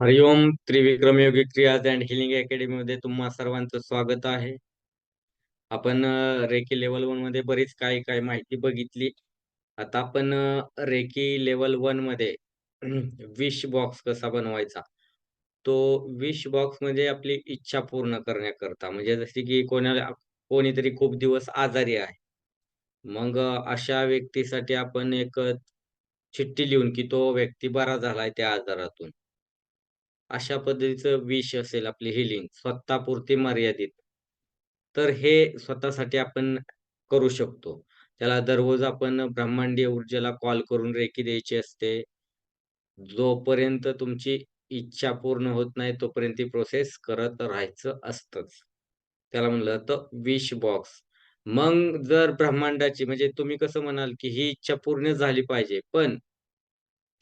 Hariom Trivikram Yogi Kriyas and healing academy मध्ये तुम्हा सर्वांचं स्वागत आहे. आपण रेकी लेवल वनमध्ये बरीच काही काही माहिती बघितली. आता आपण रेकी लेवल वनमध्ये विश बॉक्स कसा बनवायचा? तो विश बॉक्स म्हणजे आपली इच्छा पूर्ण करण्याकरता म्हणजे जशी की कोणाला कोणीतरी खूप दिवस आजारी आहे. मग अशा व्यक्तीसाठी आपण एक चिठ्ठी लिहून की तो व्यक्ती बरा झालाय त्या आजारातून. अशा पद्धतीचं विष असेल आपली हिलिंग स्वतःपुरती मर्यादित. तर हे स्वतःसाठी आपण करू शकतो. त्याला दररोज आपण ब्रह्मांडीय ऊर्जेला कॉल करून रेकी द्यायची असते. जोपर्यंत तुमची इच्छा पूर्ण होत नाही तोपर्यंत ती प्रोसेस करत राहायचं असतच त्याला म्हणलं तर विश बॉक्स. मग जर ब्रह्मांडाची म्हणजे तुम्ही कसं म्हणाल, की ही इच्छा पूर्ण झाली पाहिजे. पण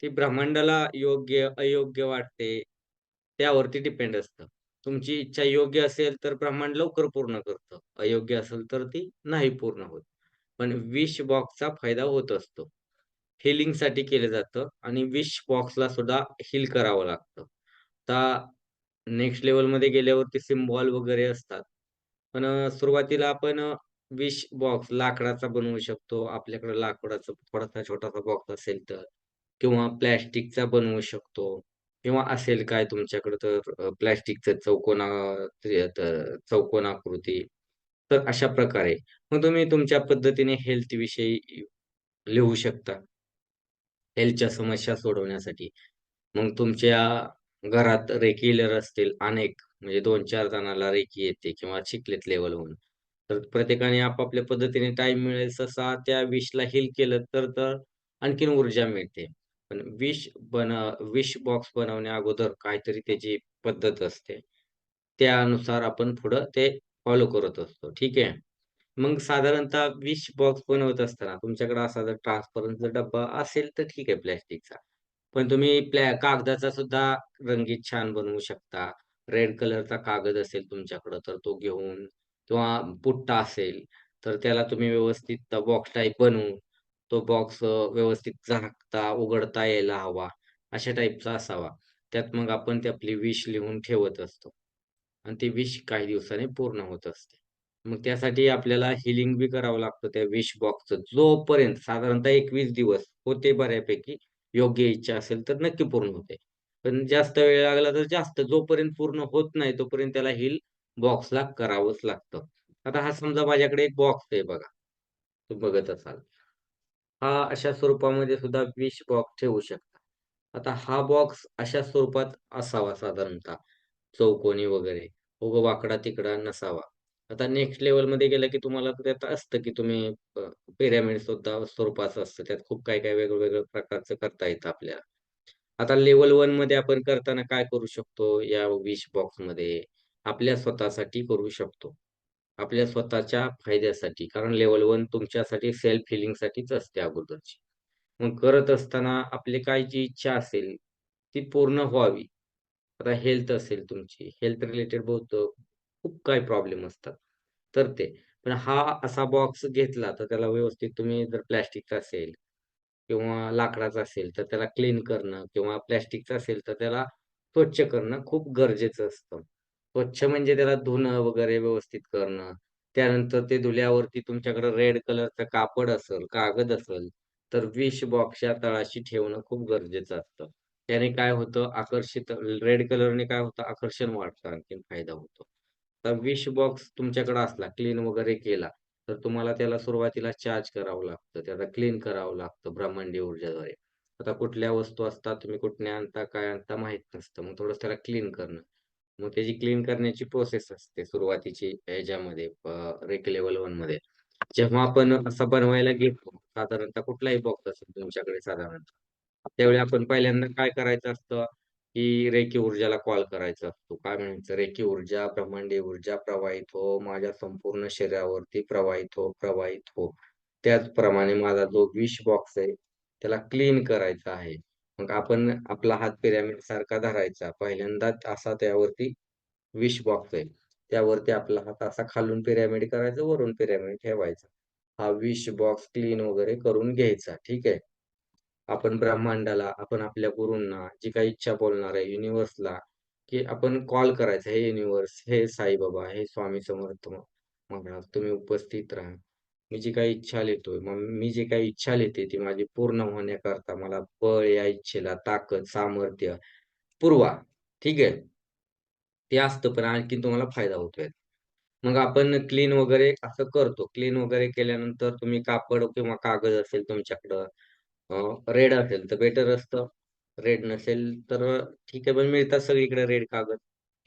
ती ब्रह्मांडाला योग्य, अयोग्य वाटते, त्यावरती डिपेंड असतं. तुमची इच्छा योग्य असेल तर ब्रह्मांड लवकर पूर्ण करतं. अयोग्य असेल तर ती नाही पूर्ण होत. पण विश बॉक्सचा फायदा होत असतो. हिलिंगसाठी केलं जातं आणि विश बॉक्सला सुद्धा हील करावं लागतं. आता नेक्स्ट लेवलमध्ये गेल्यावरती सिम्बॉल वगैरे असतात. पण सुरुवातीला आपण विश बॉक्स लाकडाचा बनवू शकतो. आपल्याकडे लाकडाचा थोडासा छोटासा बॉक्स असेल तर किंवा प्लॅस्टिकचा बनवू शकतो किंवा असेल काय तुमच्याकडे तर प्लॅस्टिकचं चौकोना चौकोन तर चौकोन आकृती. तर अशा प्रकारे मग तुम्ही तुमच्या पद्धतीने हेल्थ विषयी लिहू शकता. हेल्थच्या समस्या सोडवण्यासाठी. मग तुमच्या घरात रेग्युलर असतील अनेक म्हणजे 2-4 जणाला रेकी येते किंवा शिकलेत लेव्हल 1. तर प्रत्येकाने आपापल्या पद्धतीने टाईम मिळेल तसा त्या विषला हील केलं तर तर आणखीन ऊर्जा मिळते. पण विश बन विश बॉक्स बनवण्या अगोदर काहीतरी त्याची पद्धत असते. त्यानुसार आपण पुढं ते फॉलो करत असतो. ठीक आहे. मग साधारणतः विश बॉक्स बनवत असताना तुमच्याकडे असा जर ट्रान्सपरंटचा डब्बा असेल तर ठीक आहे प्लॅस्टिकचा पण तुम्ही प्लॅ कागदाचा सुद्धा रंगीत छान बनवू शकता. रेड कलरचा कागद असेल तुमच्याकडं तर तो घेऊन किंवा पुट्टा असेल, तर त्याला तुम्ही व्यवस्थित बॉक्स टाईप बनवून तो बॉक्स व्यवस्थित झाकता, उघडता यायला हवा, अशा टाइपचा असावा. त्यात मग आपण ते आपली विश लिहून ठेवत असतो आणि ती विश काही दिवसांनी पूर्ण होत असते. मग त्यासाठी आपल्याला हिलिंग बी करावं लागतं त्या विश बॉक्सचं. जोपर्यंत साधारणतः 21 दिवस होते बऱ्यापैकी. योग्य इच्छा असेल तर नक्की पूर्ण होते. पण जास्त वेळ लागला तर जास्त. जोपर्यंत पूर्ण होत नाही तोपर्यंत त्याला हील बॉक्सला करावंच लागतं. आता हा समजा माझ्याकडे एक बॉक्स आहे बघा. तू बघत असाल. हा अशा स्वरूपामध्ये सुद्धा विश बॉक्स ठेवू शकता. आता हा बॉक्स अशा स्वरूपात असावा साधारणतः. चौकोनी वगैरे. उभं वाकडा-तिकडा नसावा. आता नेक्स्ट लेवलमध्ये गेलं की तुम्हाला त्यात असतं की तुम्ही पिरामिड पिरॅमिड सुद्धा स्वरूपाचं असतं. त्यात खूप काही-काही वेगवेगळ्या प्रकारचं करता येतं आपल्याला. आता लेवल वनमध्ये आपण करताना काय करू शकतो या विश बॉक्समध्ये आपल्या स्वतःसाठी करू शकतो. आपल्या स्वतःच्या फायद्यासाठी. कारण लेवल वन तुमच्यासाठी सेल्फ फिलिंगसाठीच असते अगोदरची. मग करत असताना आपली काय जी इच्छा असेल, ती पूर्ण व्हावी. आता हेल्थ असेल तुमची, हेल्थ रिलेटेड बहुत खूप काही प्रॉब्लेम असतात. तर ते. पण हा असा बॉक्स घेतला तर त्याला व्यवस्थित तुम्ही जर प्लॅस्टिकचा असेल किंवा लाकडाचा असेल तर त्याला क्लीन करणं किंवा प्लॅस्टिकचा असेल तर त्याला स्वच्छ करणं खूप गरजेचं असतं. स्वच्छ म्हणजे त्याला धुणं वगैरे व्यवस्थित करणं. त्यानंतर ते धुल्यावरती तुमच्याकडे रेड कलरचं कापड असेल, कागद असेल, तर विश बॉक्सच्या तळाशी ठेवणं खूप गरजेचं असतं. त्याने काय होतं आकर्षित रेड कलरने काय होतं आकर्षण वाढतं आणखीन फायदा होतो. तर विश बॉक्स तुमच्याकडे असला क्लीन वगैरे केला, तर तुम्हाला त्याला सुरुवातीला चार्ज करावं लागतं. त्याला क्लीन करावं लागतं ब्रह्मांडी ऊर्जाद्वारे. आता कुठल्या वस्तू असतात, तुम्ही कुठनं आणता, काय आणता माहीत नसतं. मग थोडंसं त्याला क्लीन करणं. मग त्याची क्लीन करण्याची प्रोसेस असते सुरुवातीची ह्याच्यामध्ये रेक लेवल वनमध्ये. जेव्हा आपण असं बनवायला घेतो, साधारणतः कुठलाही बॉक्स असेल तुमच्याकडे साधारणतः. त्यावेळी आपण पहिल्यांदा काय करायचं असतं, की रेकी ऊर्जाला कॉल करायचा असतो. काय म्हणायचं, "रेकी ऊर्जा, ब्रह्मांडीय ऊर्जा प्रवाहित हो, माझ्या संपूर्ण शरीरावरती प्रवाहित हो, प्रवाहित हो." त्याचप्रमाणे माझा जो विश बॉक्स आहे, त्याला क्लीन करायचा आहे. मग आपण आपला हात पिरॅमिडसारखा धरायचा. पहिल्यांदा असा त्यावरती विश बॉक्स आहे. त्यावरती आपला हात असा खालून पिरॅमिड करायचा, वरून पिरॅमिड ठेवायचा. हा विश बॉक्स क्लीन वगैरे करून घ्यायचा. ठीक आहे. आपण ब्रह्मांडाला, आपण आपल्या गुरूंना जी काही इच्छा बोलणार आहे युनिव्हर्सला, की आपण कॉल करायचा, "हे युनिव्हर्स, हे साईबाबा, हे स्वामी समर्थ महाराज, तुम्ही उपस्थित राहा. मी जी काही इच्छा लिहितोय, मग मी जी काही इच्छा लिहिते ती माझी पूर्ण होण्याकरता मला बळ या इच्छेला, ताकद, सामर्थ्य पुरवा." ठीक आहे. ते असतं, पण आणखी तुम्हाला फायदा होतोय. मग आपण क्लीन वगैरे असं करतो. क्लीन वगैरे केल्यानंतर तुम्ही कापड किंवा कागद असेल तुमच्याकडं रेड असेल तर बेटर असतं. रेड नसेल तर ठीक आहे, पण मिळतात सगळीकडे रेड कागद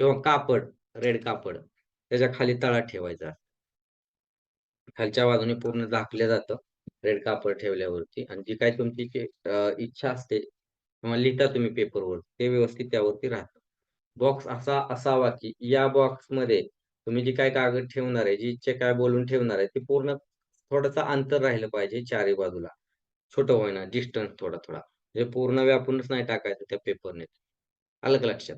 किंवा कापड, रेड कापड त्याच्याखाली तळात ठेवायचा. खालच्या बाजूने पूर्ण झाकलं जातं रेड कापड ठेवल्यावरती आणि जी काही तुमची इच्छा असते किंवा लिहिता तुम्ही पेपरवर ते व्यवस्थित त्यावरती राहतं. बॉक्स असा असावा, की या बॉक्समध्ये तुम्ही जी काय कागद ठेवणार आहे, जी इच्छा काय बोलून ठेवणार आहे, ते पूर्ण थोडंसं अंतर राहिलं पाहिजे चारी बाजूला. छोटं होईना, डिस्टन्स थोडा-थोडा. म्हणजे पूर्ण व्यापूनच नाही टाकायचं त्या पेपरने. अलग लक्षात?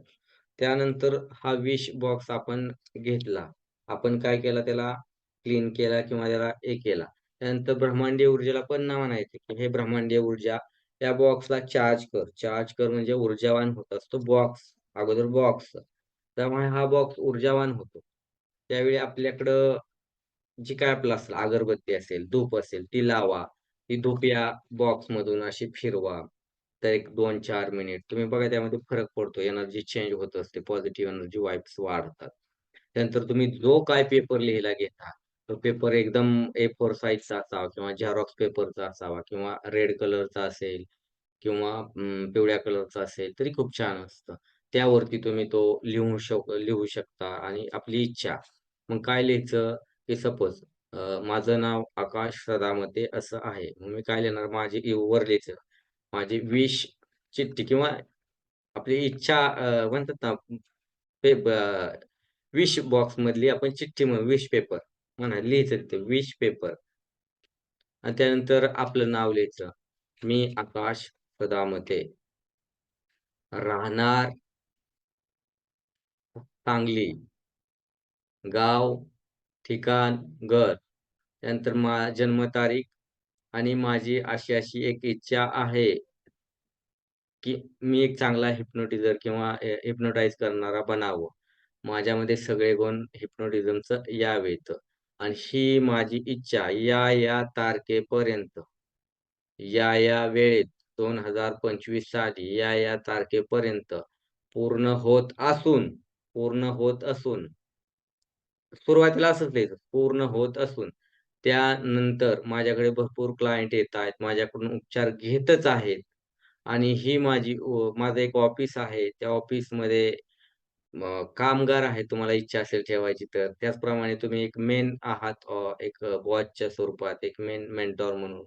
त्यानंतर हा विश बॉक्स आपण घेतला. आपण काय केलं त्याला क्लीन केला किंवा त्याला हे केला. त्यानंतर ब्रह्मांडीय ऊर्जेला पण नाव म्हणायचे, की हे ब्रह्मांडीय ऊर्जा त्या बॉक्सला चार्ज कर. चार्ज कर म्हणजे ऊर्जावान होत असतो बॉक्स. अगोदर बॉक्स. त्यामुळे हा बॉक्स ऊर्जावान होतो. त्यावेळी आपल्याकडं जी काय आपलं असेल, अगरबत्ती असेल, धूप असेल, ती लावा. ती धूप या बॉक्स मधून अशी फिरवा. तर एक 2-4 मिनिट तुम्ही बघा त्यामध्ये फरक पडतो. एनर्जी चेंज होत असते. पॉझिटिव्ह एनर्जी वाईप्स वाढतात. त्यानंतर तुम्ही जो काय पेपर लिहिला घेता, तो पेपर एकदम ए फोर साईजचा असावा किंवा झेरॉक्स पेपरचा असावा किंवा रेड कलरचा असेल किंवा पिवळ्या कलरचा असेल तरी खूप छान असतं. त्यावरती तुम्ही तो लिहू शक लिहू शकता आणि आपली इच्छा. मग काय लिहायचं, की सपोज माझं नाव आकाश सदामते असं आहे. मग मी काय लिहिणार माझी e वर लिहायचं. माझी विश चिठ्ठी किंवा आपली इच्छा म्हणतात ना पेप विश बॉक्समधली आपण चिठ्ठी विश पेपर म्हणा लिहायचं ते विश पेपर. आणि त्यानंतर आपलं नाव लिहायचं. मी आकाश सदामते. राहणार सांगली. गाव, ठिकाण, घर. त्यानंतर मा जन्मतारीख आणि माझी अशी-अशी एक इच्छा आहे. की मी एक चांगला हिप्नोटिझर किंवा हिप्नोटाइज करणारा बनावं. माझ्यामध्ये सगळे गुण हिप्नोटिझमचं यावेत आणि ही माझी इच्छा या-या तारखेपर्यंत, या-या वेळेत 2025 साली या-या तारखेपर्यंत पूर्ण होत असून, पूर्ण होत असून सुरुवातीला असंच लिहायचं, पूर्ण होत असून त्यानंतर माझ्याकडे भरपूर क्लायंट येतायत, माझ्याकडून उपचार घेतच आहेत. आणि ही माझी माझं एक ऑफिस आहे. त्या ऑफिसमध्ये कामगार आहे तुम्हाला इच्छा असेल ठेवायची तर. त्याचप्रमाणे तुम्ही एक मेन आहात एक वॉचच्या स्वरूपात, एक मेन मेंटॉर म्हणून.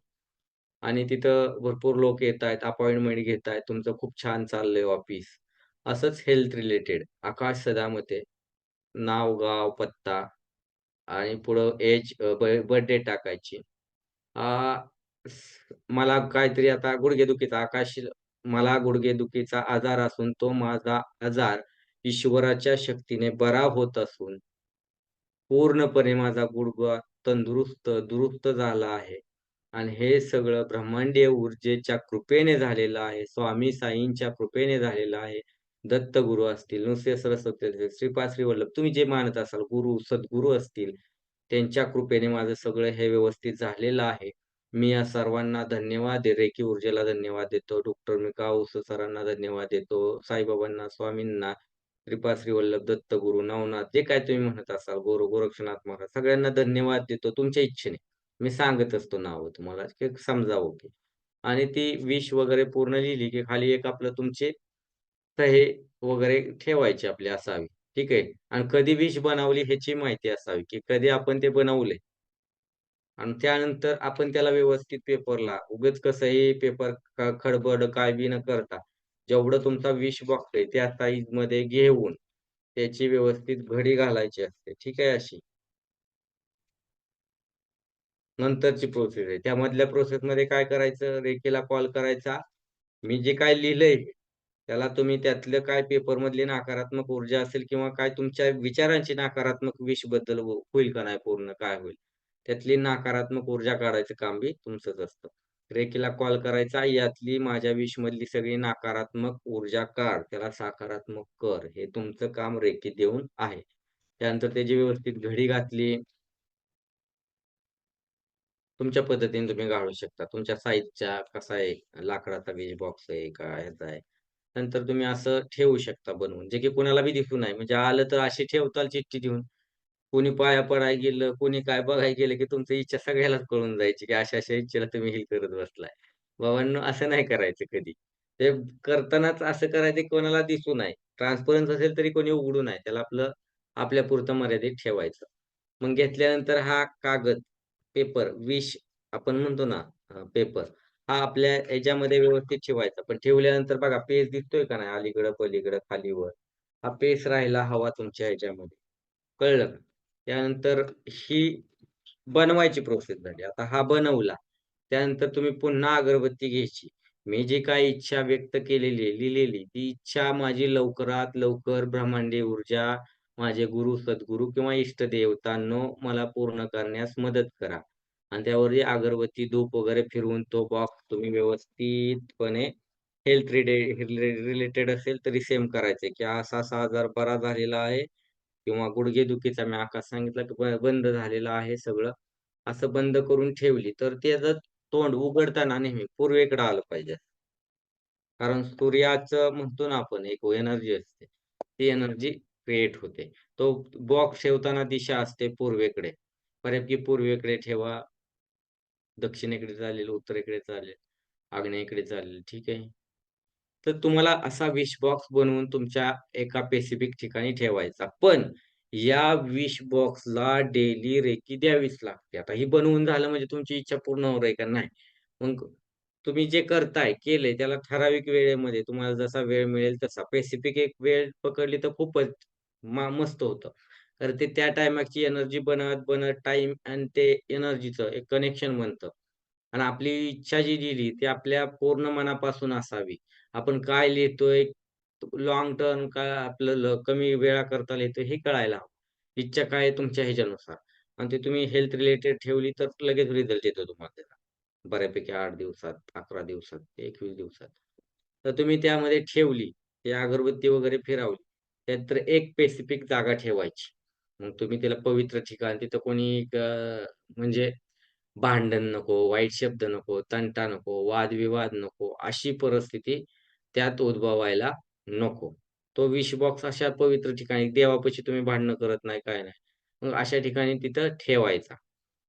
आणि तिथं भरपूर लोक येतायत, अपॉइंटमेंट घेतायत. तुमचं खूप छान चाललंय ऑफिस. असंच हेल्थ रिलेटेड आकाश सदामते. नाव, गाव, पत्ता आणि पुढं एज बर्थडे टाकायची. मला काहीतरी आता गुडघेदुखीचा आकाश मला गुडघेदुखीचा आजार असून तो माझा आजार ईश्वराच्या शक्तीने बरा होत असून पूर्णपणे माझा गुडघा तंदुरुस्त, दुरुस्त झाला आहे आणि हे सगळं ब्रह्मांडीय ऊर्जेच्या कृपेने झालेलं आहे. स्वामी साईंच्या कृपेने झालेलं आहे. दत्तगुरु असतील, नुसते सरस्वती असतील, श्रीपाद श्री वल्लभ तुम्ही जे मानत असाल गुरु, सद्गुरू असतील, त्यांच्या कृपेने माझं सगळं हे व्यवस्थित झालेलं आहे. मी या सर्वांना धन्यवाद दे रेकी ऊर्जेला धन्यवाद देतो. डॉक्टर मिका सरांना धन्यवाद देतो. साईबाबांना, स्वामींना, कृपा श्रीवल्लभ दत्त गुरु नवनाथ जे काय तुम्ही म्हणत असाल, गुरु गोरक्षनाथ महाराज सगळ्यांना धन्यवाद देतो तुमच्या इच्छेने. मी सांगत असतो नाव तुम्हाला समजावं की आणि ती विष वगैरे पूर्ण लिहिली की खाली एक आपलं तुमचे सही वगैरे ठेवायची आपली असावी. ठीक आहे. आणि कधी विष बनवली ह्याची माहिती असावी, की कधी आपण ते बनवले. आणि त्यानंतर आपण त्याला व्यवस्थित पेपरला उगाच कसंही पेपर खडबड काय बी न करता, जेवढं तुमचा विश बॉक्स आहे त्या साईजमध्ये घेऊन त्याची व्यवस्थित घडी घालायची असते. ठीक आहे अशी. नंतरची प्रोसेस आहे. त्यामधल्या प्रोसेस मध्ये काय करायचं, रेखेला कॉल करायचा. मी जे काय लिहिलंय, त्याला तुम्ही त्यातलं काय पेपर मधली नकारात्मक ऊर्जा असेल किंवा काय तुमच्या विचारांची नकारात्मक विषबद्दल होईल का नाही पूर्ण, काय होईल? त्यातली नकारात्मक ऊर्जा काढायचं काम बी तुमचंच असतं. रेकीला कॉल करायचा, यातली माझ्या विशमधली सगळी नकारात्मक ऊर्जा काढ, त्याला सकारात्मक कर. हे तुमचं काम रेकी देऊन आहे. त्यानंतर त्याची व्यवस्थित घडी घातली तुमच्या पद्धतीने तुम्ही गाळू शकता. तुमच्या साईजच्या कसा आहे, लाकडाचा वीज बॉक्स आहे का ह्याचा आहे. नंतर तुम्ही असं ठेवू शकता बनवून, जे की कोणाला बी दिसू नये. म्हणजे आलं तर अशी ठेवताल चिठ्ठी देऊन. कोणी पाया पडाय गेलं, कोणी काय बघाय गेलं, की तुमची इच्छा सगळ्यालाच कळून जायची, की अशा-अशा इच्छेला तुम्ही हे करत बसलाय. बाबांनो असं नाही करायचं कधी. ते करतानाच असं करायचं कोणाला दिसू नये. ट्रान्सपरन्स असेल तरी कोणी उघडू नये. त्याला आपलं आपल्या पुरतं मर्यादित ठेवायचं. मग घेतल्यानंतर हा कागद, पेपर, विश आपण म्हणतो ना पेपर हा आपल्या याच्यामध्ये व्यवस्थित ठेवायचा. पण ठेवल्यानंतर बघा पेज दिसतोय का नाही अलीकडं, पलीकडं, खालीवर हा पेस राहायला हवा तुमच्या ह्याच्यामध्ये. कळलं का? त्यानंतर ही बनवायची प्रोसेस झाली. आता हा बनवला. त्यानंतर तुम्ही पुन्हा अगरबत्ती घ्यायची. मी जी काही इच्छा व्यक्त केलेली आहे, लिहिलेली, ती इच्छा माझी लवकरात लवकर ब्रह्मांडी ऊर्जा, माझे गुरु, सद्गुरु किंवा इष्टदेवतांनो मला पूर्ण करण्यास मदत करा. आणि त्यावरती अगरबत्ती, धूप वगैरे फिरवून तो बॉक्स तुम्ही व्यवस्थितपणे हेल्थ रिडे रिलेटेड असेल तरी सेम करायचे की असा-असा आजार बरा झालेला आहे किंवा गुडघेदुखीचा मी आकार सांगितला की बंद झालेलं आहे सगळं. असं बंद करून ठेवली, तर त्याचं तोंड उघडताना नेहमी पूर्वेकडे आलं पाहिजे. कारण सूर्याचं म्हणतो ना आपण एक एनर्जी असते. ती एनर्जी क्रिएट होते. तो बॉक्स ठेवताना दिशा असते पूर्वेकडे. बऱ्यापैकी पूर्वेकडे ठेवा. दक्षिणेकडे चालेल, उत्तरेकडे चालेल, आग्नेयकडे चालेल. ठीक आहे. तर तुम्हाला असा विश बॉक्स बनवून तुमच्या एका स्पेसिफिक ठिकाणी ठेवायचा. पण या विश बॉक्सला डेली रेकी द्यावीच लागते. आता ही बनवून झालं म्हणजे तुमची इच्छा पूर्ण होणार आहे का? नाही. मग तुम्ही जे करताय, केले त्याला ठराविक वेळेमध्ये तुम्हाला जसा वेळ मिळेल तसा स्पेसिफिक एक वेळ पकडली तर खूपच मस्त होतं. तर ते त्या टायमाची एनर्जी बनत-बनत टाइम आणि ते एनर्जीचं एक कनेक्शन बनतं. आणि आपली इच्छा जी दिली ती आपल्या पूर्ण मनापासून असावी. आपण काय लिहितोय, लॉंग टर्म काय आपलं कमी वेळा करता लिहितोय हे कळायला हवं. इच्छा काय आहे तुमच्या ह्याच्यानुसार आणि ते तुम्ही हेल्थ रिलेटेड ठेवली तर लगेच रिझल्ट येतो तुम्हाला त्याला बऱ्यापैकी आठ दिवसात, 11 दिवसात, 21 दिवसात. तर तुम्ही त्यामध्ये ठेवली, ते अगरबत्ती वगैरे फिरवली. त्यानंतर एक स्पेसिफिक जागा ठेवायची. मग तुम्ही त्याला पवित्र ठिकाण तिथं कोणी म्हणजे भांडण नको, वाईट शब्द नको, तंटा नको, वादविवाद नको, अशी परिस्थिती त्यात उद्भवायला नको. तो विश बॉक्स अशा पवित्र ठिकाणी देवापाशी तुम्ही भांडणं करत नाही, काय नाही. मग अशा ठिकाणी तिथं ठेवायचा.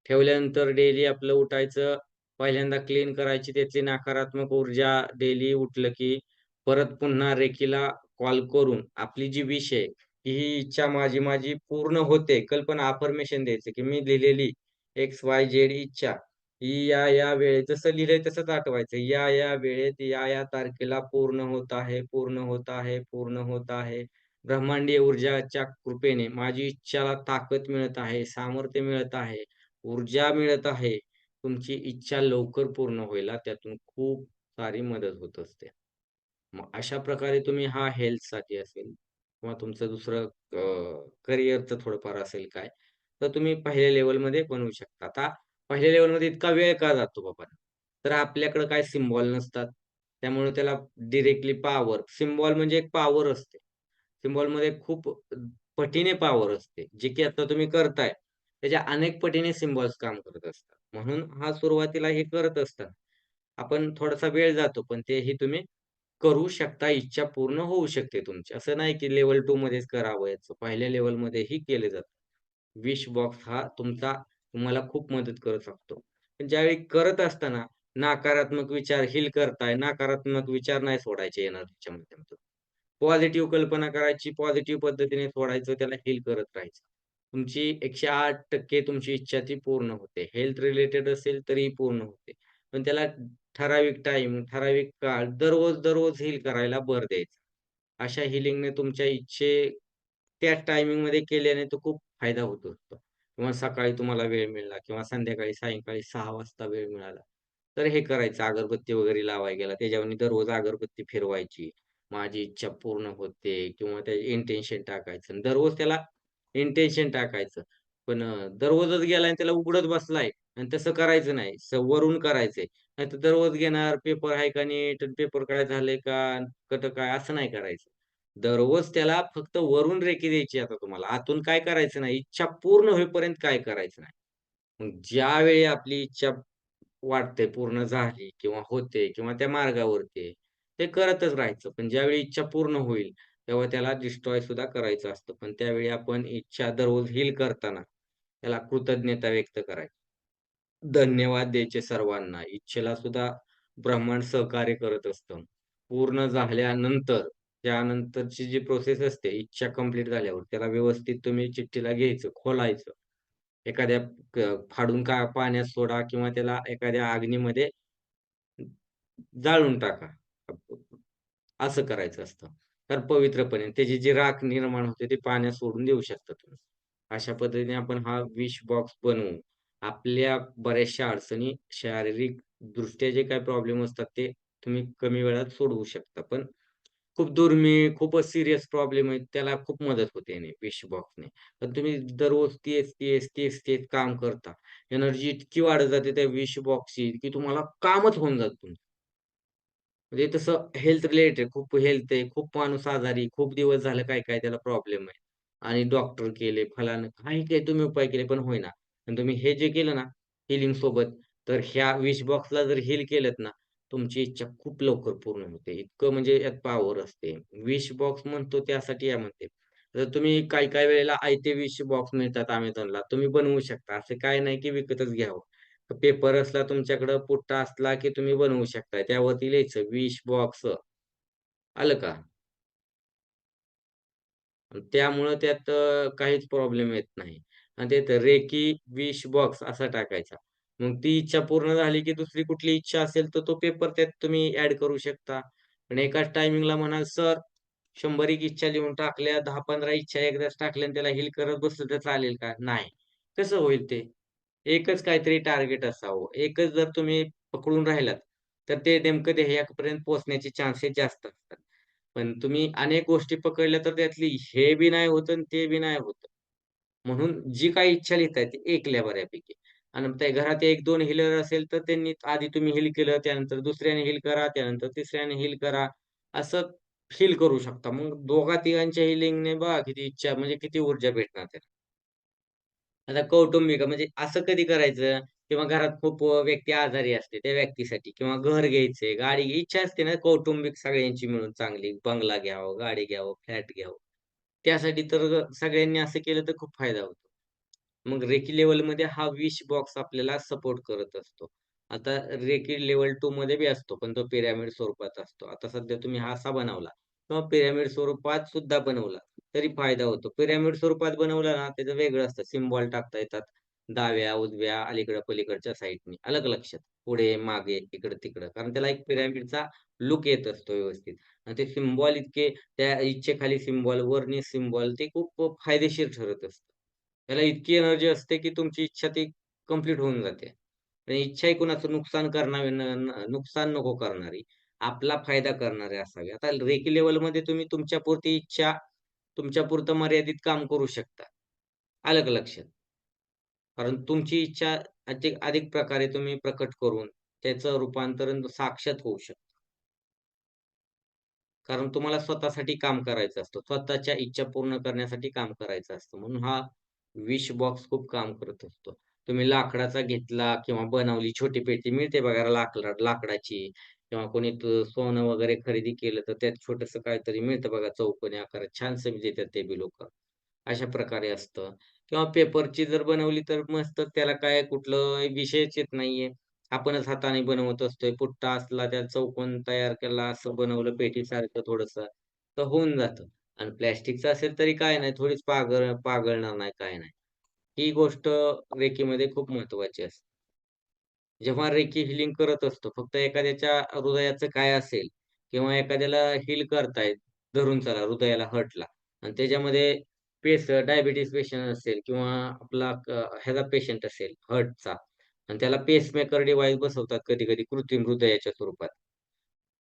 ठेवल्यानंतर डेली आपलं उठायचं, पहिल्यांदा क्लीन करायची त्यातली नकारात्मक ऊर्जा डेली उठलं की परत पुन्हा रेकीला कॉल करून आपली जी विष आहे, ही इच्छा माझी, माझी पूर्ण होते. कल्पना अफर्मेशन द्यायचं, की मी लिहिलेली एक्स, वाय, झेड इच्छा या-या वेळेत जसं लिहिलंय तसंच आठवायचं. या-या वेळेत, या-या तारखेला पूर्ण होत आहे, पूर्ण होत आहे, पूर्ण होत आहे. ब्रह्मांडीय ऊर्जाच्या कृपेने माझी इच्छाला ताकद मिळत आहे, सामर्थ्य मिळत आहे, ऊर्जा मिळत आहे. तुमची इच्छा लवकर पूर्ण होईल त्यातून खूप सारी मदत होत असते. मग अशा प्रकारे तुम्ही हा हेल्थसाठी असेल किंवा तुमचं दुसरं करिअरचं थोडंफार असेल काय, तर तुम्ही पहिल्या लेवलमध्ये बनवू शकता. आता पहिल्या लेवलमध्ये इतका वेळ का जातो बाबा? तर आपल्याकडे काय सिम्बॉल नसतात. त्यामुळे त्याला डिरेक्टली पॉवर सिम्बॉल म्हणजे एक पॉवर असते. सिम्बॉलमध्ये खूप पटीने पॉवर असते, जे की आता तुम्ही करताय. त्याच्या अनेक पटीने सिम्बॉल्स काम करत असतात. म्हणून हा सुरुवातीला हे करत असतात. आपण थोडासा वेळ जातो, पण तेही तुम्ही करू शकता. इच्छा पूर्ण होऊ शकते तुमची. असं नाही की लेवल टू मध्येच करावं याचं. पहिल्या लेवलमध्येही केले जातं. विश बॉक्स हा तुमचा तुम्हाला खूप मदत करू शकतो. पण ज्यावेळी करत असताना नकारात्मक विचार हिल करताय, नकारात्मक विचार नाही सोडायचे एनर्जीच्या माध्यमातून. पॉझिटिव्ह कल्पना करायची, पॉझिटिव्ह पद्धतीने सोडायचं, त्याला हिल करत राहायचं. तुमची 108% तुमची इच्छा ती पूर्ण होते. हेल्थ रिलेटेड असेल तरीही पूर्ण होते. पण त्याला ठराविक टाइम ठराविक काळ, दररोज, दररोज हिल करायला भर द्यायचा. अशा हिलिंगने तुमच्या इच्छे त्या टायमिंगमध्ये केल्याने तो खूप फायदा होत असतो. किंवा सकाळी तुम्हाला वेळ मिळाला किंवा संध्याकाळी, सायंकाळी सहा वाजता वेळ मिळाला, तर हे करायचं. अगरबत्ती वगैरे लावायला गेला, त्याच्यावर दररोज अगरबत्ती फिरवायची. माझी इच्छा पूर्ण होते किंवा त्या इंटेन्शन टाकायचं. दररोज त्याला इंटेन्शन टाकायचं. पण दररोजच गेला आणि त्याला उघडत बसलाय आणि तसं करायचं नाही. स वरून करायचंय. नाहीतर दररोज घेणार, पेपर आहे का नीट? पेपर काय झालंय का? कट काय? असं नाही करायचं. दररोज त्याला फक्त वरून रेखी द्यायची आता तुम्हाला. आतून काय करायचं नाही. इच्छा पूर्ण होईपर्यंत काय करायचं नाही. मग ज्यावेळी आपली इच्छा वाटते पूर्ण झाली किंवा होते किंवा त्या मार्गावरती ते करतच राहायचं. पण ज्यावेळी इच्छा पूर्ण होईल, तेव्हा त्याला डिस्ट्रॉय सुद्धा करायचं असतं. पण त्यावेळी आपण इच्छा दररोज हिल करताना त्याला कृतज्ञता व्यक्त करायची. धन्यवाद द्यायचे सर्वांना. इच्छेला सुद्धा ब्रह्मांड सहकार्य करत असतं. पूर्ण झाल्यानंतर, त्यानंतरची जी प्रोसेस असते, इच्छा कंप्लीट झाल्यावर त्याला व्यवस्थित तुम्ही चिठ्ठीला घ्यायचं, खोलायचं. एखाद्या फाडून का पाण्यात सोडा किंवा त्याला एखाद्या अग्नीमध्ये जाळून टाका. असं करायचं असतं. तर पवित्रपणे त्याची जी राख निर्माण होते, ती पाण्यात सोडून देऊ शकता तुम्ही. अशा पद्धतीने आपण हा विश बॉक्स बनवून आपल्या बऱ्याचशा अडचणी शारीरिक दृष्ट्या जे काही प्रॉब्लेम असतात, ते तुम्ही कमी वेळात सोडवू शकता. पण खूप दुर्मिळ, खूपच सिरियस प्रॉब्लेम आहे त्याला खूप मदत होते याने विश बॉक्सने. पण तुम्ही दररोज तेच, तेच, तेच, तेच काम करता. एनर्जी इतकी वाढत जाते त्या विश बॉक्सची, की तुम्हाला कामच होऊन जातं तुमचं. म्हणजे तसं हेल्थ रिलेटेड खूप हेल्थ आहे, खूप माणूस आजारी, खूप दिवस झालं काय-काय त्याला प्रॉब्लेम आहे. आणि डॉक्टर केले, फलानं काही-काही तुम्ही उपाय केले, पण होईना. पण तुम्ही हे जे केलं ना हिलिंग सोबत, तर ह्या विश बॉक्सला जर हिल केलत ना, तुमची इच्छा खूप लवकर पूर्ण होते. इतकं म्हणजे यात पॉवर असते. विश बॉक्स म्हणतो त्यासाठी यामध्ये. तर तुम्ही काही-काही वेळेला आयते विश बॉक्स मिळतात अमेझॉनला तुम्ही बनवू शकता. असं काही नाही की विकतच घ्यावं. पेपर असला तुमच्याकडं, पुट्टा असला की तुम्ही बनवू शकता. त्यावरती लिहायचं विश बॉक्स. आलं का? त्यामुळं त्यात काहीच प्रॉब्लेम येत नाही. आणि ते रेकी विश बॉक्स असा टाकायचा. मग ती इच्छा पूर्ण झाली, की दुसरी कुठली इच्छा असेल, तर तो पेपर त्यात तुम्ही ऍड करू शकता. आणि एकाच टायमिंगला म्हणाल, "सर 100 इच्छा लिहून टाकल्या, 10-15 इच्छा एकदाच टाकल्या आणि त्याला हिल करत बसलं तर चालेल का?" नाही. कसं होईल ते? एकच काहीतरी टार्गेट असावं. एकच जर तुम्ही पकडून राहिलात, तर ते नेमकं ध्येयापर्यंत पोहोचण्याचे चान्सेस जास्त असतात. पण तुम्ही अनेक गोष्टी पकडल्या, तर त्यातली हे बी नाही होत आणि ते बी नाही होत. म्हणून जी काही इच्छा लिहिताय ती एक बऱ्यापैकी. आणि त्या घरात एक दोन हिलर असेल, तर त्यांनी आधी तुम्ही हिल केलं, त्यानंतर दुसऱ्याने हिल करा, त्यानंतर तिसऱ्याने हिल करा. असं हिल करू शकता. मग दोघा-तिघांच्या हिलिंगने बघा किती इच्छा म्हणजे किती ऊर्जा भेटणार त्याला. आता कौटुंबिक म्हणजे असं कधी करायचं किंवा घरात खूप व्यक्ती आजारी असते त्या व्यक्तीसाठी किंवा घर घ्यायचंय, गाडी घ्यायची इच्छा असते ना कौटुंबिक सगळ्यांची मिळून चांगली बंगला घ्यावं, गाडी घ्यावं, फ्लॅट घ्यावं. त्यासाठी तर सगळ्यांनी असं केलं तर खूप फायदा होतो. मग रेकी लेवलमध्ये हा विश बॉक्स आपल्याला सपोर्ट करत असतो. आता रेकी लेवल टू मध्ये बी असतो, पण तो पिरॅमिड स्वरूपात असतो. आता सध्या तुम्ही हा असा बनवला किंवा पिरॅमिड स्वरूपात सुद्धा बनवला, तरी फायदा होतो. पिरॅमिड स्वरूपात बनवला ना, त्याचं वेगळं असतं. सिम्बॉल टाकता येतात. डाव्या, उजव्या, अलीकडं, पलीकडच्या साईडने अलग लक्षात? पुढे, मागे, इकडं-तिकडं. कारण त्याला एक पिरॅमिडचा लुक येत असतो व्यवस्थित. आणि ते सिम्बॉल इतके त्या इच्छेखाली सिम्बॉल, वरनी सिम्बॉल ते खूप फायदेशीर ठरत असतं. त्याला इतकी एनर्जी असते, की तुमची इच्छा ती कंप्लीट होऊन जाते. आणि इच्छा ही कुणाचं नुकसान करणारी नुकसान नको करणारी, आपला फायदा करणारी असावी. आता रेकी लेवलमध्ये तुम्ही तुमच्यापुरती इच्छा, तुमच्या पुरतं मर्यादित काम करू शकता. आलं का लक्षात? कारण तुमची इच्छा अधिक अधिक प्रकारे तुम्ही प्रकट करून त्याचं रूपांतरण साक्षात होऊ शकतं. कारण तुम्हाला स्वतःसाठी काम करायचं असतं. स्वतःच्या इच्छा पूर्ण करण्यासाठी काम करायचं असतं. म्हणून हा विश बॉक्स खूप काम करत असतो. तुम्ही लाकडाचा घेतला किंवा बनवली छोटी पेटी मिळते बघा लाकड लाकडाची किंवा कोणी सोनं वगैरे खरेदी केलं, तर त्यात छोटस काहीतरी मिळतं बघा चौकोनी आकारात छान देतात ते बी लोक अशा प्रकारे असतं किंवा पेपरची जर बनवली तर मस्त त्याला काय कुठलं विषयच येत नाहीये. आपणच हाताने बनवत असतोय. पुट्टा असला, त्या चौकोन तयार केला, असं बनवलं पेटीसारखं थोडस तर होऊन जातं. आणि प्लास्टिकचं असेल तरी काय नाही, थोडीच पागळ पागळणार नाही, काय नाही. ही गोष्ट रेकीमध्ये खूप महत्वाची असते. जेव्हा रेकी हिलिंग करत असतो, फक्त एखाद्याच्या हृदयाचं काय असेल किंवा एखाद्याला हिल करतायत, धरून चला हृदयाला हटला आणि त्याच्यामध्ये पेस डायबिटीस पेशंट असेल किंवा आपला ह्याचा पेशंट असेल हर्टचा आणि त्याला पेसमेकर डिवाइस बसवतात कधी-कधी कृत्रिम हृदयाच्या स्वरूपात.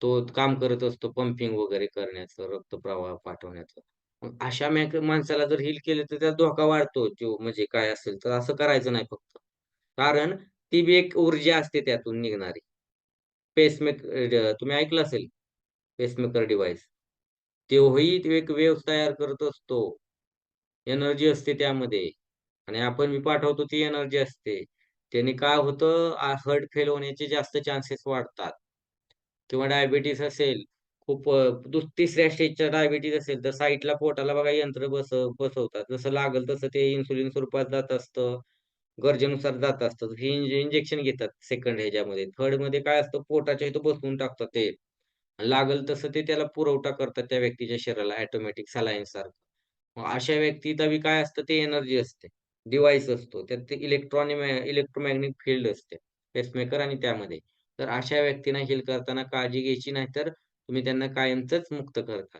तो काम करत असतो पंपिंग वगैरे करण्याचं, रक्तप्रवाह पाठवण्याचं. मग अशा मॅक माणसाला जर हिल केलं तर त्याचा धोका वाढतो. जो म्हणजे काय असेल तर असं करायचं नाही फक्त. कारण ती बी एक ऊर्जा असते त्यातून निघणारी. पेसमेकर तुम्ही ऐकलं असेल पेसमेकर डिव्हाइस तेव्हाही एक वेव्ह तयार करत असतो. एनर्जी असते त्यामध्ये आणि आपण मी पाठवतो ती एनर्जी असते. त्याने काय होतं हार्ट फेल होण्याचे जास्त चान्सेस वाढतात. किंवा डायबिटीज असेल, खूप दुस तिसऱ्या स्टेजच्या डायबिटीज असेल, तर साईटला पोटाला बघा यंत्र बसव बसवतात. जसं लागल तसं ते इन्सुलिन स्वरूपात जात असतं. गरजेनुसार जात असतं. हे इंजेक्शन घेतात सेकंड ह्याच्यामध्ये. थर्डमध्ये काय असतं पोटाच्या इथं बसवून टाकतात ते. लागल तसं ते त्याला पुरवठा करतात त्या व्यक्तीच्या शरीराला ऑटोमॅटिक सलाईन सारखं अशा व्यक्तीला बी काय असतं ते एनर्जी असते. डिव्हाइस असतो. त्यात ते इलेक्ट्रॉनिक इलेक्ट्रोमॅग्नेटिक फील्ड असते. पेसमेकर आणि त्यामध्ये. तर अशा व्यक्तींना हील करताना काळजी घ्यायची नाही तर तुम्ही त्यांना कायमच मुक्त करता.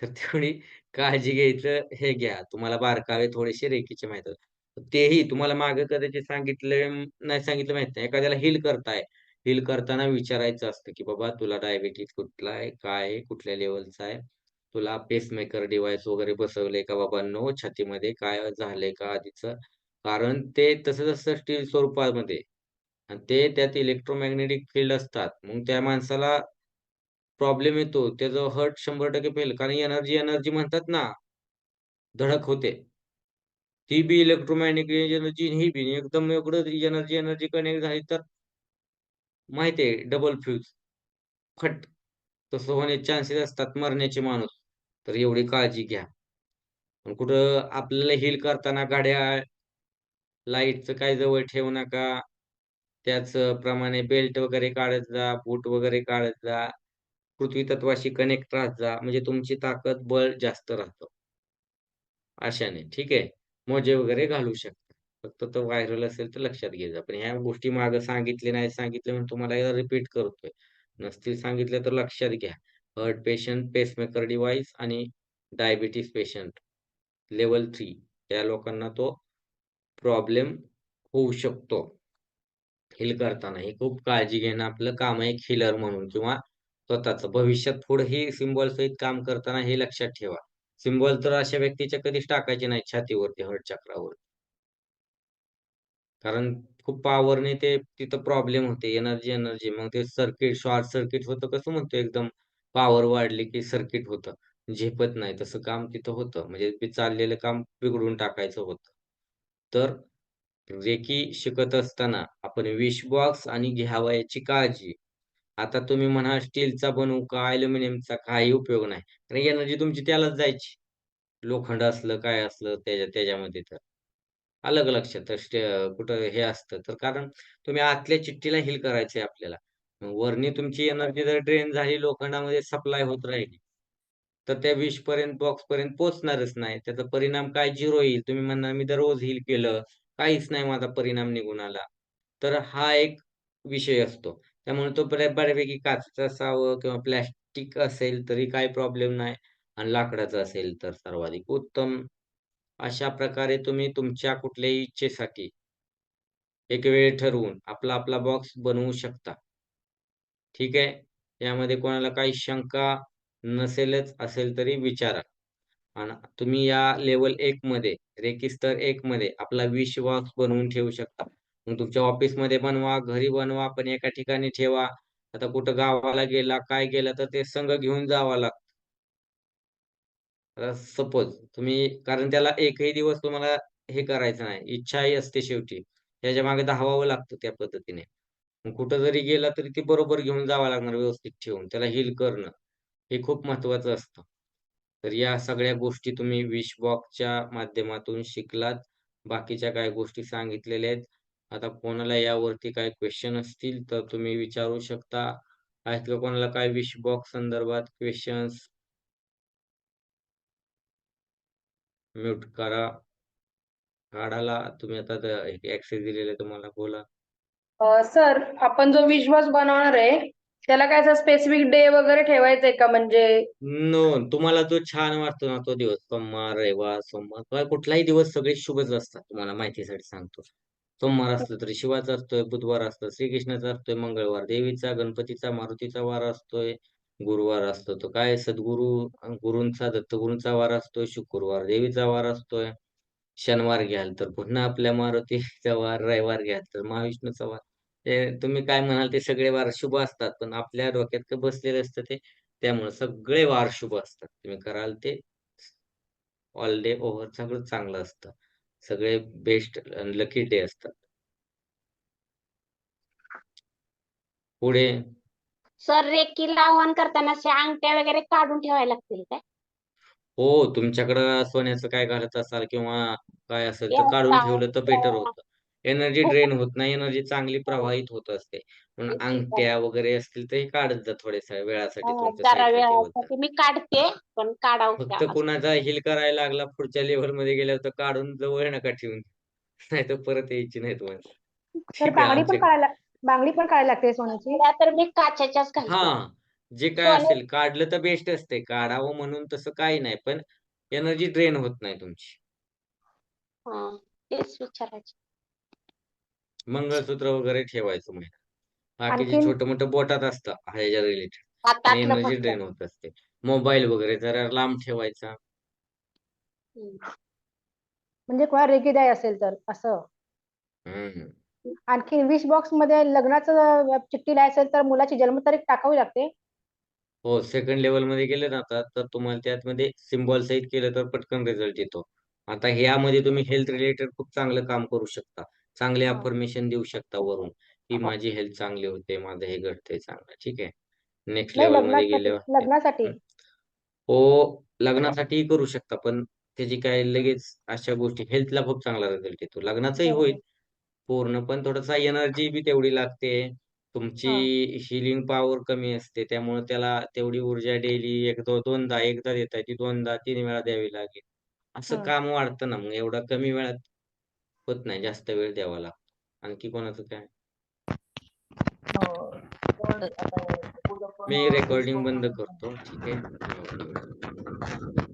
तर तेवढी काळजी घ्यायचं हे घ्या. तुम्हाला बारकावे थोडेसे रेखीचे माहीत तेही तुम्हाला मागे कदाचित सांगितले नाही सांगितलं माहीत नाही. एखाद्याला हिल करताय. हील करताना विचारायचं असतं, की "बाबा तुला डायबिटीज कुठला आहे? काय आहे? कुठल्या लेवलचा आहे? तुला पेसमेकर डिव्हाइस वगैरे बसवलंय का बाबांनो? छातीमध्ये काय झालंय का आधीच कारण ते तसं-तसं स्टील स्वरूपामध्ये आणि ते त्यात इलेक्ट्रोमॅग्नेटिक फील्ड असतात. मग त्या माणसाला प्रॉब्लेम येतो. त्याचं हर्ट शंभर टक्के फेल कारण एनर्जी, एनर्जी म्हणतात ना, धडक होते. ती बी इलेक्ट्रोमॅग्नेटिक एनर्जी ही बी एकदम एवढं एनर्जी, एनर्जी कनेक्ट झाली तर माहिती आहे डबल फ्यूज. फट तसं होण्याचे चान्सेस असतात मरण्याचे माणूस. तर एवढी काळजी घ्या. पण कुठं आपल्याला हिल करताना गाड्या लाईटचं काय जवळ ठेवू नका. त्याचप्रमाणे बेल्ट वगैरे काढत जा, बूट वगैरे काढत जा. पृथ्वी तत्वाशी कनेक्ट राहत जा. म्हणजे तुमची ताकद, बळ जास्त राहतं. अशाने, ठीक आहे. मोजे वगैरे घालू शकता. फक्त तो व्हायरल असेल तर लक्षात घे जा. पण ह्या गोष्टी मागे सांगितले नाही सांगितले म्हणून तुम्हाला एकदा रिपीट करतोय. नसतील सांगितले तर लक्षात घ्या. हर्ट पेशंट, पेसमेकर डिवाइस आणि डायबिटीस पेशंट लेवल थ्री त्या लोकांना तो प्रॉब्लेम होऊ शकतो. हील करताना हे खूप काळजी घेणं आपलं काम आहे एक म्हणून किंवा स्वतःच भविष्यात पुढेही सिम्बॉलसहित काम करताना हे लक्षात ठेवा. सिम्बॉल तर अशा व्यक्तीच्या कधीच टाकायचे नाही छातीवरती, हार्ट चक्रावर. कारण खूप पॉवरने ते तिथं प्रॉब्लेम होते. Energy, energy. मग ते सर्किट, शॉर्ट सर्किट होतं कसं म्हणतो एकदम पॉवर वाढली की सर्किट होतं. झेपत नाही तसं काम तिथं होतं. म्हणजे ते चाललेलं काम बिघडून टाकायचं होतं. तर रेकी शिकत असताना आपण विश बॉक्स आणि घ्यावयाची काळजी. आता तुम्ही म्हणा स्टीलचा बनवू का ॲल्युमिनियमचा काही उपयोग नाही. कारण एनर्जी तुमची त्यालाच जायची. लोखंड असलं, काय असलं त्याच्या त्याच्यामध्ये तर. अलग लक्षात? तर कुठं हे असतं तर कारण तुम्ही आतल्या चिठ्ठीला हिल करायचंय आपल्याला. वरणी तुमची एनर्जी जर ड्रेन झाली लोखंडामध्ये सप्लाय होत राहिली, तर त्या विषपर्यंत, बॉक्सपर्यंत पोहोचणारच नाही. त्याचा परिणाम काय झिरो येईल. तुम्ही म्हणणार मी दररोज हिल केलं, काहीच नाही माझा परिणाम निघून आला. तर हा एक विषय असतो. त्यामुळे तो बऱ्या बऱ्यापैकी काचचा असावं किंवा प्लास्टिक असेल तरी काही प्रॉब्लेम नाही आणि लाकडाचं असेल तर सर्वाधिक उत्तम. अशा प्रकारे तुम्ही तुमच्या कुठल्याही इच्छेसाठी एक वेळ ठरवून आपला, आपला बॉक्स बनवू शकता. ठीक आहे. यामध्ये कोणाला काही शंका नसेलच, असेल तरी विचारा. आणि तुम्ही या लेवल एक मध्ये रेकी स्तर एक मध्ये आपला विश्वास बॉक्स बनवून ठेवू शकता. मग तुमच्या ऑफिसमध्ये बनवा, घरी बनवा, पण एका ठिकाणी ठेवा. आता कुठं गावाला गेला, काय गेला तर ते संघ घेऊन जावा लागत सपोज तुम्ही कारण त्याला एकही दिवस तुम्हाला हे करायचं नाही. इच्छाही असते शेवटी. त्याच्यामागे धावावं लागतं त्या पद्धतीने. कुठं जरी गेला तरी ते बरोबर घेऊन जावं लागणार व्यवस्थित ठेवून. त्याला हिल करणं हे खूप महत्वाचं असतं. तर या सगळ्या गोष्टी तुम्ही विश बॉक्सच्या माध्यमातून शिकलात. बाकीच्या काही गोष्टी सांगितलेल्या आहेत. आता कोणाला यावरती काही क्वेश्चन असतील तर तुम्ही विचारू शकता. आहेत का कोणाला काय विश बॉक्स संदर्भात क्वेश्चन्स म्यूट करा. काढाला तुम्ही आता ऍक्सेस दिलेला तुम्हाला बोला. सर आपण जो विश्वास बनवणार आहे त्याला काय असं स्पेसिफिक डे वगैरे ठेवायचंय का म्हणजे नो, तुम्हाला जो छान वाटतो ना तो दिवस सोमवार, रविवार, सोमवार किंवा कुठलाही दिवस सगळे शुभच असतात. तुम्हाला माहितीसाठी सांगतो. सोमवार असलं तरी शिवाचा असतोय, बुधवार असतं श्रीकृष्णाचा असतोय, मंगळवार देवीचा, गणपतीचा, मारुतीचा वार असतोय, गुरुवार असतो तो काय सद्गुरु गुरूंचा, दत्तगुरूंचा वार असतोय, शुक्रवार देवीचा वार असतोय, शनिवार घ्याल तर पुन्हा आपल्या मारुतीचा वार, रविवार घ्याल तर महाविष्णूचा वार. ते तुम्ही काय म्हणाल ते सगळे वार शुभ असतात पण आपल्या डोक्यात का बसलेलं असतं ते? त्यामुळे सगळे वार शुभ असतात. तुम्ही कराल ते ऑल डे ओव्हर सगळं चांगलं असतं. सगळे बेस्ट लकी डे असतात. पुढे? सर रेकीला आव्हान करताना अंगठ्या वगैरे काढून ठेवायला लागतील काय? हो तुमच्याकडं सोन्याचं काय घालत असाल किंवा काय असेल तर काढून ठेवलं तर बेटर होतं. एनर्जी ड्रेन होत नाही एनर्जी चांगली प्रवाहित होत असते. म्हणून. अंगठ्या वगैरे असतील तर हे काढत जा थोड्याशा वेळासाठी हा, तुमच्या जरा. वेळासाठी मी काढते पण काढावं फक्त कुणाचा हिल करायला लागला पुढच्या लेवलमध्ये गेल्यावर तर काढून जवळ नका ठेवून. नाही तर परत यायची नाही तुम्हाला तर ठीक आहे, बांगडी पण काढायला बांगडी पण काढायला लागते सोन्याची? तर मी काचेच्याच घालते. हा जे काय असेल काढलं तर बेस्ट असते. काढावं म्हणून तसं काही नाही पण एनर्जी ड्रेन होत नाही तुमची. हा, तेच विचारायचं. मंगळसूत्र वगैरे ठेवायचं म्हणजे बाकीचे आणखीन- छोटं मोठं बोटात असतं ह्याच्या रिलेटेड हातातलं एनर्जी फक्त. ड्रेन होत असते. मोबाईल वगैरे जरा लांब ठेवायचा. हम्म. म्हणजे कोणा रेकी द्याय असेल तर असं. हम्म. आणखी विश बॉक्समध्ये लग्नाचं चिठ्ठी लिहायचं असेल तर मुलाची जन्मतारीख टाकावी लागते. हो सेकंड लेवलमध्ये गेले ना आता तर तुम्हाला त्यामध्ये सिम्बॉल सहित केलं तर पटकन रिझल्ट येतो. आता ह्यामध्ये तुम्ही हेल्थ रिलेटेड खूप चांगलं काम करू शकता. चांगले हा. अफर्मेशन देऊ शकता वरून की हा. माझी हेल्थ चांगली होते माझं हे घडतंय चांगलं ठीक आहे नेक्स्ट नाही लेवलमध्ये लग्नासाठी गेल्यावर लग्नासाठी हो लग्नासाठीही करू शकता पण त्याची काय लगेच अशा गोष्टी हेल्थला खूप चांगला रिझल्ट येतो लग्नाचंही बरोबर. होईल पूर्ण पण थोडासा एनर्जी बी तेवढी लागते तुमची हिलिंग पॉवर कमी असते त्यामुळे त्याला तेवढी ऊर्जा डेली एक दो दोनदा एकदा देता ती दोनदा तीन वेळा द्यावी लागेल असं हं. काम वाढतं ना मग एवढा कमी वेळात होत नाही जास्त वेळ द्यावा लागतो. आणखी कोणाचं काय? मी रेकॉर्डिंग बंद करतो ठीक आहे.